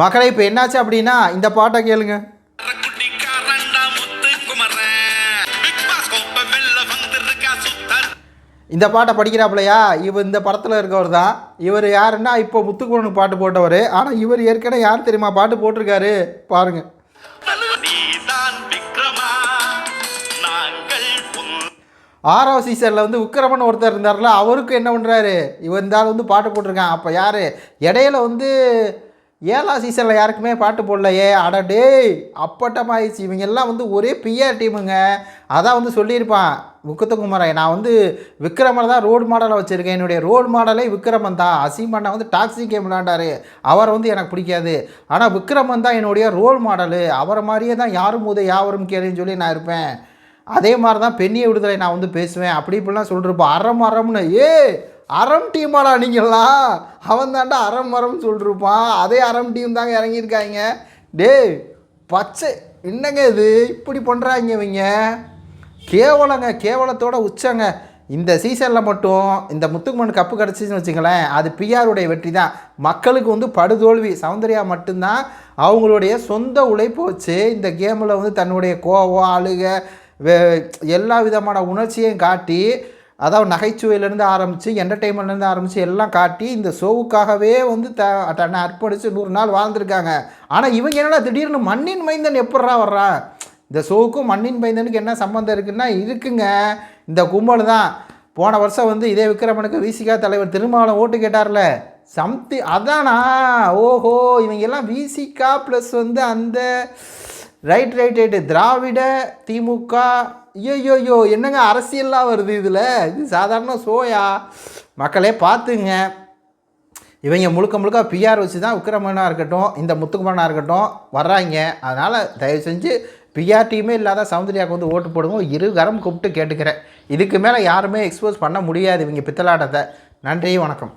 மக்களை இப்போ என்னாச்சு அப்படின்னா இந்த பாட்டை கேளுங்க. இந்த பாட்டை படிக்கிறாப்புலையா? இவர் இந்த படத்தில் இருக்கவர் தான் இவர் யாருன்னா இப்போ முத்துக்குமரனுக்கு பாட்டு போட்டவர். ஆனால் இவர் ஏற்கனவே யார் தெரியுமா? பாட்டு போட்டிருக்காரு. பாருங்க. ஆறாவது சீசனில் வந்து விக்ரமன் ஒருத்தர் இருந்தார்ல அவருக்கு என்ன பண்ணுறாரு இவர் இந்த ஆள் வந்து பாட்டு போட்டிருக்கான். அப்போ யார்? இடையில வந்து ஏழாம் சீசனில் யாருக்குமே பாட்டு போடலையே. அட டேய் அப்பட்டமாயிடுச்சு. இவங்க எல்லாம் வந்து ஒரே பிஆர் டீமுங்க அதான் வந்து சொல்லியிருப்பான் முக்கத்தகுமாரன் நான் வந்து விக்ரமனை தான் ரோல் மாடலாக வச்சுருக்கேன். என்னுடைய ரோல் மாடலே விக்ரமன் தான். அசீமண்ணா வந்து டாக்ஸி கேம் விளாண்டாரு அவரை வந்து எனக்கு பிடிக்காது. ஆனால் விக்ரமன் தான் என்னுடைய ரோல் மாடலு அவரை மாதிரியே தான் யாரும் போது யாவரும் கேளுன்னு சொல்லி நான் இருப்பேன். அதே மாதிரி தான் பெண்ணிய விடுதலை நான் வந்து பேசுவேன். அப்படி இப்படிலாம் சொல்லிருப்போம் அறம் அறம்னு. ஏ அறம் டீமாடா நீங்களாம் அவன் தாண்டா அறம் மரம் சொல்லிருப்பான். அதே அறம் டீம் தாங்க இறங்கியிருக்காங்க. டேய் பச்சை. என்னங்க இது? இப்படி பண்ணுறாங்க இவங்க. கேவலங்க கேவலத்தோட உச்சங்க. இந்த சீசனில் மட்டும் இந்த முத்துக்குமன் கப்பு கிடச்சின்னு வச்சுங்களேன் அது பிஆருடைய வெற்றி தான் மக்களுக்கு வந்து படுதோல்வி. சௌந்தர்யா மட்டும்தான் அவங்களுடைய சொந்த உழைப்பு வச்சு இந்த கேமில் வந்து தன்னுடைய கோவம் அழுக வே- எல்லா விதமான உணர்ச்சியையும் காட்டி அதாவது நகைச்சுவையிலேருந்து ஆரம்பித்து என்டர்டெயின்மெண்ட்லேருந்து ஆரம்பித்து எல்லாம் காட்டி இந்த ஷோவுக்காகவே வந்து த தன்னை அர்ப்பணித்து நூறு நாள் வாழ்ந்திருக்காங்க. ஆனால் இவங்க என்னடா திடீர்னு மண்ணின் மைந்தன் எப்பட்றா வர்றான் இந்த ஷோவுக்கும் மண்ணின் மைந்தனுக்கு என்ன சம்மந்தம் இருக்குன்னா இருக்குங்க. இந்த கும்பல் தான். போன வருஷம் வந்து இதே விக்ரமனுக்கு விசிகா தலைவர் திருமாவளம் ஓட்டு கேட்டார்ல. சம்தி அதானா? ஓஹோ இவங்க எல்லாம் விசிகா ப்ளஸ் வந்து அந்த right right right Dravida DMK. ஐயோயோ என்னங்க அரசியல்லாம் வருது இதில்? இது சாதாரண சோயா? மக்களே பார்த்துங்க. இவங்க முழுக்க முழுக்க பிஆர் வச்சு தான் விக்ரமனாக இருக்கட்டும் இந்த முத்துக்குமனாக இருக்கட்டும் வர்றாங்க. அதனால் தயவு செஞ்சு பிஆர் டீமே இல்லாத சௌந்தர்யாவுக்கு வந்து ஓட்டு போடுங்க. இரு கரம் கூப்பிட்டு கேட்டுக்கிறேன். இதுக்கு மேலே யாருமே எக்ஸ்போஸ் பண்ண முடியாது இவங்க பித்தலாட்டத்தை. நன்றி வணக்கம்.